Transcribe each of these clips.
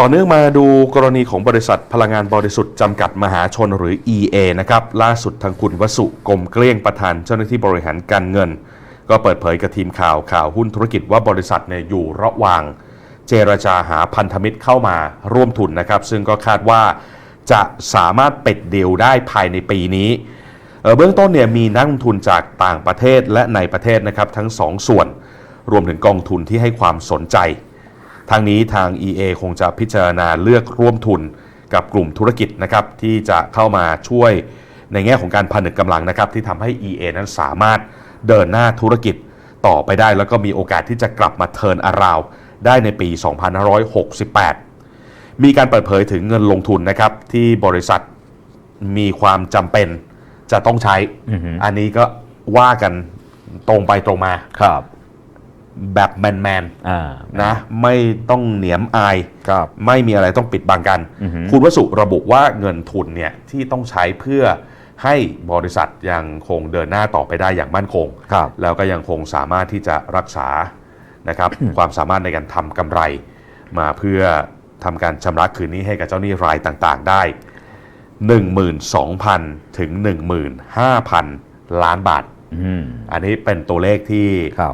ต่อเนื่องมาดูกรณีของบริษัทพลังงานบริสุทธิ์จำกัดมหาชนหรือ EA นะครับล่าสุดทางคุณวสุกรมเกลี้ยงประธานเจ้าหน้าที่บริหารการเงิน ก็เปิดเผยกับทีมข่าวข่าวหุ้นธุรกิจว่าบริษัทเนี่ยอยู่ระหว่าง เจรจาหาพันธมิตรเข้ามาร่วมทุนนะครับ ซึ่งก็คาดว่าจะสามารถปิดเดีลได้ภายในปีนี้เออเบื้องต้นเนี่ยมีนักลงทุนจากต่างประเทศและในประเทศนะครับทั้งสองส่วน รวมถึงกองทุนที่ให้ความสนใจ ทางนี้ทาง EA คงจะพิจารณาเลือกร่วมทุนกับกลุ่มธุรกิจนะครับที่จะเข้ามาช่วยในแง่ของการผนึกกำลังนะครับที่ทำให้ EA นั้นสามารถเดินหน้าธุรกิจต่อไปได้ แล้วก็มีโอกาสที่จะกลับมาเทิร์นอาราวได้ในปี 2568 มีการเปิดเผยถึงเงินลงทุนนะครับที่บริษัทมีความจำเป็นจะต้องใช้อือฮึอันนี้ก็ว่ากันตรงไปตรงมาครับ แบบแมนๆอ่านะไม่ต้องเหนียมอายครับไม่มีอะไรต้องปิดบังกันอือฮึคุณวสุระบุว่าเงินทุนเนี่ยที่ต้องใช้เพื่อให้บริษัทยังคงเดินหน้าต่อไปได้อย่างมั่นคงครับแล้วก็ยังคงสามารถที่จะรักษานะครับความสามารถในการทำกำไร มาเพื่อทำการชำระคืนนี้ให้กับเจ้าหนี้รายต่างๆ ได้ 12,000 ถึง 15,000 ล้านบาทอืมอันนี้เป็นตัวเลขที่ครั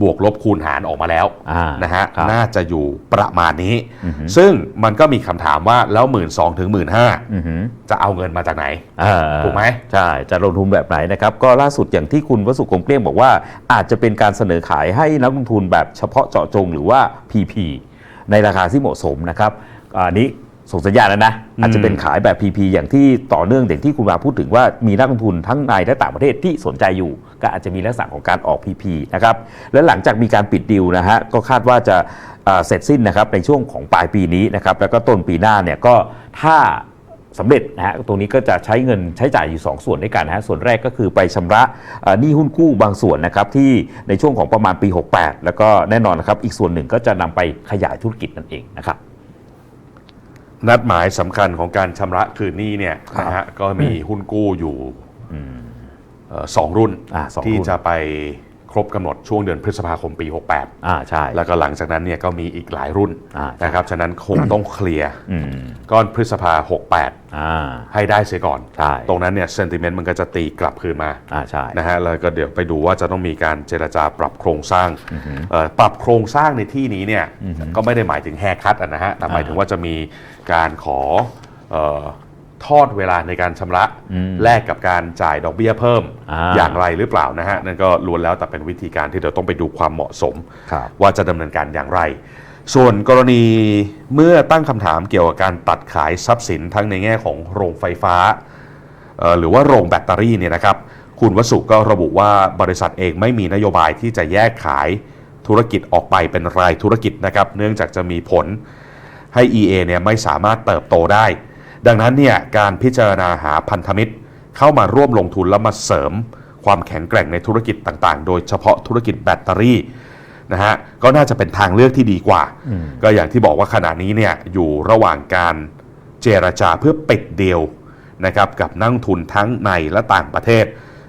บบวกลบคูณหารออกมาแล้วอ่านะฮะครับน่าจะอยู่ประมาณนี้อือฮึซึ่งมันก็มีคำถามว่าแล้ว1 2ื่นถึงหมื่นห้าอือหือจะเอาเงินมาจากไหนอ่าถูกไหมใช่ จะลงทุนแบบไหนนะครับ ก็ล่าสุดอย่างที่คุณวสุกรมเกลี้ยงบอกว่า อาจจะเป็นการเสนอขายให้นักลงทุนแบบเฉพาะเจาะจงหรือว่า PP ในราคาที่เหมาะสมนะครับอันนี้ส่งสัญญาณแล้วนะ อาจจะเป็นขายแบบ PP อย่างที่ต่อเนื่องอย่างที่คุณวาพูดถึงว่ามีนักลงทุนทั้งในและต่างประเทศที่สนใจอยู่ ก็อาจจะมีลักษณะของการออก PP นะครับและหลังจากมีการปิดดีลนะฮะก็คาดว่าจะเอ่อเสร็จสิ้นนะครับในช่วงของปลายปีนี้นะครับแล้วก็ต้นปีหน้าเนี่ยก็ถ้าสำเร็จนะฮะตรงนี้ก็จะใช้เงินใช้จ่ายอยู่ 2 ส่วนด้วยกันนะฮะส่วนแรกก็คือไปชำระเอ่อหนี้หุ้นกู้บางส่วนนะครับที่ในช่วงของประมาณปี 68 แล้วก็แน่นอนนะครับอีกส่วนหนึ่งก็จะนำไปขยายธุรกิจนั่นเองนะครับนัดหมายสำคัญของการชำระคืนหนี้เนี่ยครับนะฮะก็มีหุ้นกู้อยู่เอ่อ สองรุ่นอ่าสองรุ่นที่จะไปครบกำหนดช่วงเดือนพฤษภาคมปี 68อ่าใช่แล้วก็หลังจากนั้นเนี่ยก็มีอีกหลายรุ่นอ่าใช่นะครับฉะนั้นคงต้องเคลียร์อืมก้อนพฤษภา 68อ่าให้ได้เสียก่อนใช่ตรงนั้นเนี่ยเซนติเมนต์มันก็จะตีกลับคืนมาอ่าใช่นะฮะแล้วก็เดี๋ยวไปดูว่าจะต้องมีการเจรจาปรับโครงสร้างเอ่อปรับโครงสร้างในที่นี้เนี่ยก็ไม่ได้หมายถึงแฮร์คัตนะฮะแต่หมายถึงว่าจะมีการขอเอ่อ ทอดเวลาในการชำระแลกกับการจ่ายดอกเบี้ยเพิ่มอ่าอย่างไรหรือเปล่านะฮะนั่นก็ล้วนแล้วแต่เป็นวิธีการที่เดี๋ยวต้องไปดูความเหมาะสมครับว่าจะดำเนินการอย่างไร ส่วนกรณีเมื่อตั้งคำถามเกี่ยวกับการตัดขายทรัพย์สินทั้งในแง่ของโรงไฟฟ้าเอ่อหรือว่าโรงแบตเตอรี่เนี่ยนะครับคุณวสุก็ระบุว่าบริษัทเองไม่มีนโยบายที่จะแยกขายธุรกิจออกไปเป็นรายธุรกิจนะครับ เนื่องจากจะมีผลให้ EA เนี่ยไม่สามารถเติบโตได้ ดังนั้นเนี่ยการพิจารณาหาพันธมิตร เข้ามาร่วมลงทุนแล้วมาเสริมความแข็งแกร่งในธุรกิจต่างๆ โดยเฉพาะธุรกิจแบตเตอรี่นะฮะก็น่าจะเป็นทางเลือกที่ดีกว่า ก็อย่างที่บอกว่าขณะนี้เนี่ยอยู่ระหว่างการเจรจาเพื่อปิดเดียวนะครับกับนักทุนทั้งในและต่างประเทศ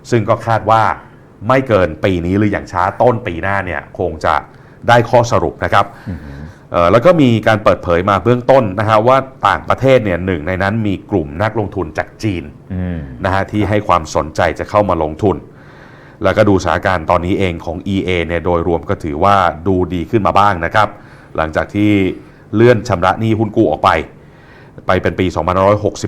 ซึ่งก็คาดว่าไม่เกินปีนี้หรืออย่างช้าต้นปีหน้าเนี่ยคงจะได้ข้อสรุปนะครับ แล้วก็มีการเปิดเผยมาเบื้องต้นนะฮะว่าต่างประเทศเนี่ยหนึ่งในนั้นมีกลุ่มนักลงทุนจากจีนอืมนะฮะที่ให้ความสนใจจะเข้ามาลงทุน แล้วก็ดูสถานการณ์ตอนนี้เองของ EA เนี่ยโดยรวมก็ถือว่าดูดีขึ้นมาบ้างนะครับ หลังจากที่เลื่อนชำระหนี้หุ้นกู้ออกไป ไปเป็นปี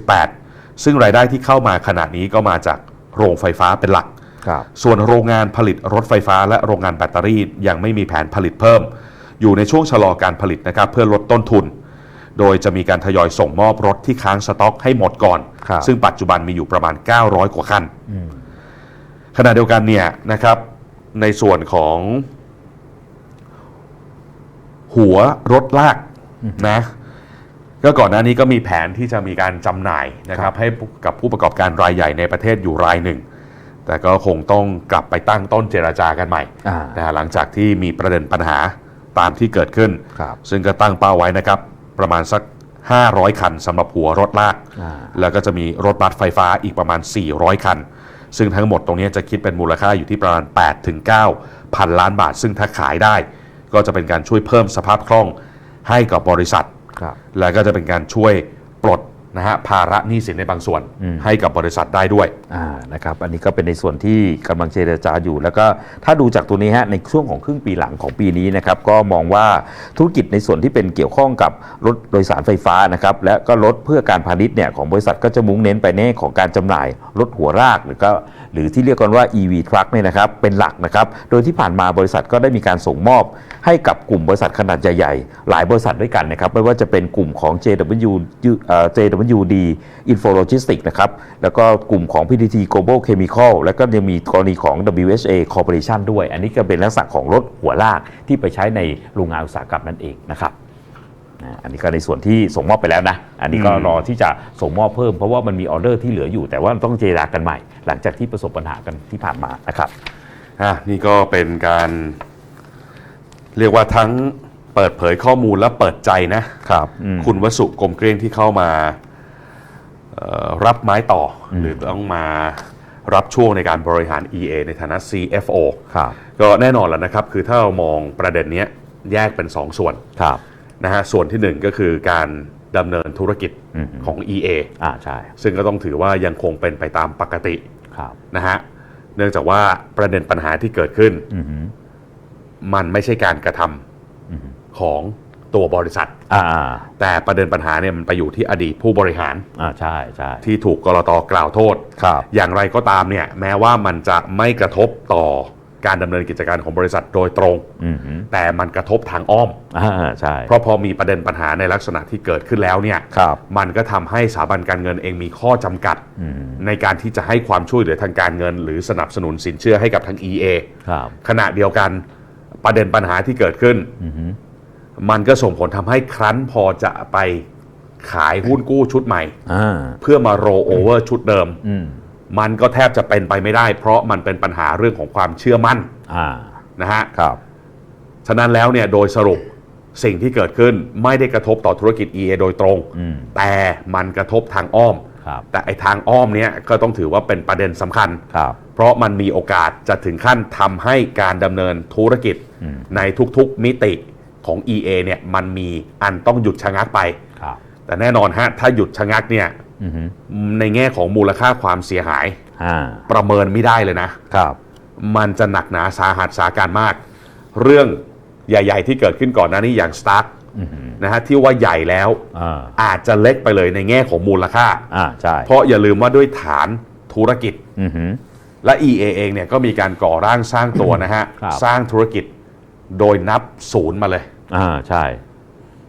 2568 ซึ่งรายได้ที่เข้ามาขณะนี้ก็มาจากโรงไฟฟ้าเป็นหลักครับส่วนโรงงานผลิตรถไฟฟ้าและโรงงานแบตเตอรี่ยังไม่มีแผนผลิตเพิ่ม อยู่ในช่วงชะลอการผลิตนะครับเพื่อลดต้นทุน โดยจะมีการทยอยส่งมอบรถที่ค้างสต็อกให้หมดก่อน ครับซึ่งปัจจุบันมีอยู่ประมาณ 900 กว่าคันขณะเดียวกันเนี่ยนะครับในส่วนของ หัวรถลากนะก็ก่อนหน้านี้ก็มีแผนที่จะมีการจำหน่ายนะครับให้กับผู้ประกอบการรายใหญ่ในประเทศอยู่รายหนึ่ง แต่ก็คงต้องกลับไปตั้งต้นเจราจากันใหม่อ่านะฮะหลังจากที่มีประเด็นปัญหา ตามที่เกิดขึ้น ครับ ซึ่งก็ตั้งเป้าไว้นะครับ ประมาณสัก 500 คันสำหรับหัวรถลาก อ่า แล้วก็จะมีรถบัสไฟฟ้าอีกประมาณ 400 คัน ซึ่งทั้งหมดตรงนี้จะคิดเป็นมูลค่าอยู่ที่ประมาณ 8 ถึง 9 พันล้านบาท ซึ่งถ้าขายได้ ก็จะเป็นการช่วยเพิ่มสภาพคล่องให้กับบริษัท ครับ แล้วก็จะเป็นการช่วยปลด นะฮะภาระหนี้สินในบางส่วนอืมให้กับบริษัทได้ด้วยอ่านะครับอันนี้ก็เป็นในส่วนที่กำลังเจรจาอยู่ แล้วก็ถ้าดูจากตัวนี้ฮะในช่วงของครึ่งปีหลังของปีนี้นะครับก็มองว่าธุรกิจในส่วนที่เป็นเกี่ยวข้องกับรถโดยสารไฟฟ้านะครับและก็รถเพื่อการพาณิชย์เนี่ยของบริษัทก็จะมุ่งเน้นไปในของการจำหน่ายรถหัวรากหรือก็หรือที่เรียกกันว่า EV Truck เนี่ยนะครับเป็นหลักนะครับโดยที่ผ่านมาบริษัทก็ได้มีการส่งมอบ ให้กับกลุ่มบริษัทขนาดใหญ่ๆหลายบริษัทด้วยกันนะครับไม่ว่าจะเป็นกลุ่มของ JW เอ่อ JWD Info Logistics นะครับ แล้วก็กลุ่มของ PTT Global Chemical แล้วก็ยังมีกรณีของ WHA Corporation ด้วย อันนี้ก็เป็นลักษณะของรถหัวลากที่ไปใช้ในโรงงานอุตสาหกรรมนั่นเองนะครับอ่าอันนี้ก็ในส่วนที่ส่งมอบไปแล้วนะ อันนี้ก็อืมรอที่จะส่งมอบเพิ่มเพราะว่ามันมีออเดอร์ที่เหลืออยู่ แต่ว่าต้องเจรากันใหม่ หลังจากที่ประสบปัญหากันที่ผ่านมานะครับอะนี่ก็เป็นการ เรียกว่าทั้งเปิดเผยข้อมูลและเปิดใจนะครับอืมคุณวสุกรมเกรียงที่เข้ามาเอ่อ รับไม้ต่ออหรือต้องมารับช่วงในการบริหาร EA ในฐานะ CFO ครับก็แน่นอนแล้วนะครับ คือถ้าเรามองประเด็นเนี้ยแยกเป็น 2 ส่วนครับนะฮะส่วนที่ 1 ก็คือการดำเนินธุรกิจอืมของ EA อ่าใช่ซึ่งก็ต้องถือว่ายังคงเป็นไปตามปกติครับนะฮะเนื่องจากว่าประเด็นปัญหาที่เกิดขึ้นอือหือมันไม่ใช่การกระทำอือหือของ ตัวบริษัท อ่าแต่ประเด็นปัญหาเนี่ยมันไปอยู่ที่อดีตผู้บริหารอ่าใช่ใช่ที่ถูกกรตกล่าวโทษ ครับ อย่างไรก็ตามเนี่ยแม้ว่ามันจะไม่กระทบต่อการดำเนินกิจการของบริษัทโดยตรง อือหือแต่มันกระทบทางอ้อม อ่าใช่เพราะพอมีประเด็นปัญหาในลักษณะที่เกิดขึ้นแล้วเนี่ยครับ มันก็ทำให้สถาบันการเงินเองมีข้อจำกัด อืมในการที่จะให้ความช่วยเหลือทางการเงิน หรือสนับสนุนสินเชื่อให้กับทาง EA ครับ ขณะเดียวกันประเด็นปัญหาที่เกิดขึ้น อือหือ มันก็ส่งผลทำให้ครั้นพอจะไปขายหุ้นกู้ชุดใหม่ อ่า เพื่อมาโรโอเวอร์ชุดเดิม อืม มันก็แทบจะเป็นไปไม่ได้ เพราะมันเป็นปัญหาเรื่องของความเชื่อมั่นอ่า นะฮะ ครับ ฉะนั้นแล้วเนี่ยโดยสรุปสิ่งที่เกิดขึ้นไม่ได้กระทบต่อธุรกิจ EA โดยตรง อืม แต่มันกระทบทางอ้อม ครับ แต่ไอ้ทางอ้อมเนี้ยก็ต้องถือว่าเป็นประเด็นสำคัญ ครับ เพราะมันมีโอกาสจะถึงขั้นทำให้การดำเนินธุรกิจอืมในทุกๆมิติ ของ EA เนี่ยมันมีอันต้องหยุดชะงักไป ครับแต่แน่นอนฮะถ้าหยุดชะงักเนี่ยอือหือในแง่ของมูลค่าความเสียหาย อ่าประเมินไม่ได้เลยนะ ครับ มันจะหนักหนาสาหัสสาการมาก เรื่องใหญ่ ๆ ที่เกิดขึ้นก่อนหน้านี้อย่าง Stark อือหือนะฮะที่ว่าใหญ่แล้วอ่าอาจจะเล็กไปเลยในแง่ของมูลค่า อ่าใช่เพราะอย่าลืมว่าด้วยฐานธุรกิจ อือหือและ EA เองเนี่ยก็มีการก่อร่างสร้างตัวนะฮะ ครับ สร้างธุรกิจโดยนับศูนย์มาเลย อ่าใช่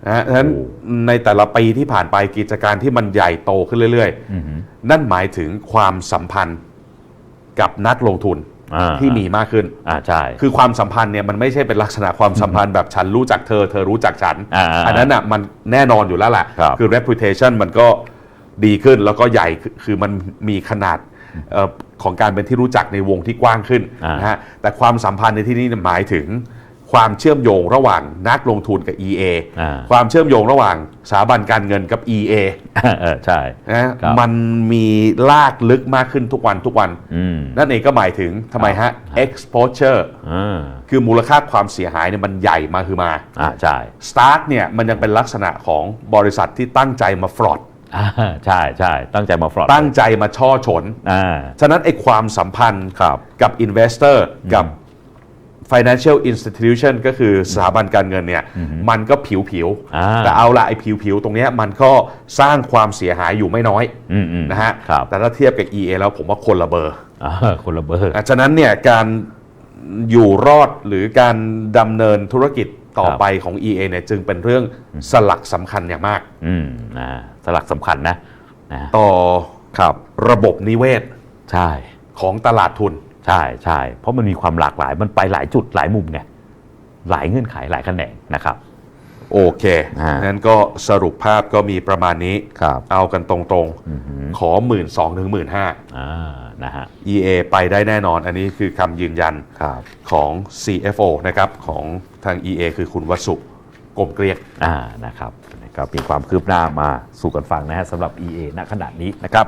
นะฮะฉะนั้นโอ้ ในแต่ละปีที่ผ่านไปกิจการที่มันใหญ่โตขึ้นเรื่อย อือหือๆ นั่นหมายถึงความสัมพันธ์กับนักลงทุนอ่าที่มีมากขึ้น อ่าใช่ คือความสัมพันธ์เนี่ยมันไม่ใช่เป็นลักษณะความสัมพันธ์แบบฉันรู้จักเธอ เธอรู้จักฉันอ่าๆนนั้นอะมันแน่นอนอยู่แล้วแหละครับ อ reputation มันก็ดีขึ้นแล้วก็ใหญ่คือคือมันมีขนาดเอ่อของการเป็นที่รู้จักในวงที่กว้างขึ้นอ่าน นะฮะแต่ความสัมพันธ์ในที่นี้หมายถึง ความเชื่อมโยงระหว่างนักลงทุนกับ EA อ่าความเชื่อมโยงระหว่างสถาบันการเงินกับ EA เออใช่นะครับมันมีลากลึกมากขึ้นทุกวันทุกวันอืมนั่นเองก็หมายถึงทำไมฮะ exposure อ่าคือมูลค่าความเสียหายเนี่ยมันใหญ่มาคือมาอ่าใช่ Stark เนี่ยมันยังเป็นลักษณะของบริษัทที่ตั้งใจมาฟรอดอ่าใช่ใช่ตั้งใจมาฟรอดตั้งใจมาช่อฉนอ่าฉะนั้นไอ้ความสัมพันธ์ครับกับ Investor กับ Financial Institution ก็คือสถาบันการเงินเนี่ยมันก็ผิวผิวๆอ่าแต่เอาละไอ้ผิวผิวๆตรงเนี้ยมันก็สร้างความเสียหายอยู่ไม่น้อยอืมอืมนะฮะครับแต่ถ้าเทียบกับ EA แล้วผมว่าคนละเบอร์อ่าคนละเบอร์อะฉะนั้นเนี่ยการอยู่รอดหรือการดำเนินธุรกิจต่อครับไปของ EA เนี่ยจึงเป็นเรื่องสลักสำคัญอย่างมากอืมนะสลักสำคัญนะนะต่อครับระบบนิเวศใช่ของตลาดทุน ใช่ใช่เพราะมันมีความหลากหลายมันไปหลายจุดหลายมุมไงหลายเงื่อนไขหลายแขนงนะครับ โอเคอ่างั้นก็สรุปภาพก็มีประมาณนี้ ครับเอากันตรงๆขอ1 2ื่นถึงหมื่นห้า อ่านะฮะ EA ไปได้แน่นอน อันนี้คือคำยืนยันครับ ของ CFO นะครับของทาง EA คือคุณวสุกลมเกลียก อ่านะครับก็มีความคืบหน้ามาสู่กันฟังนะฮะสำหรับ EA ณขณะนี้นะครับ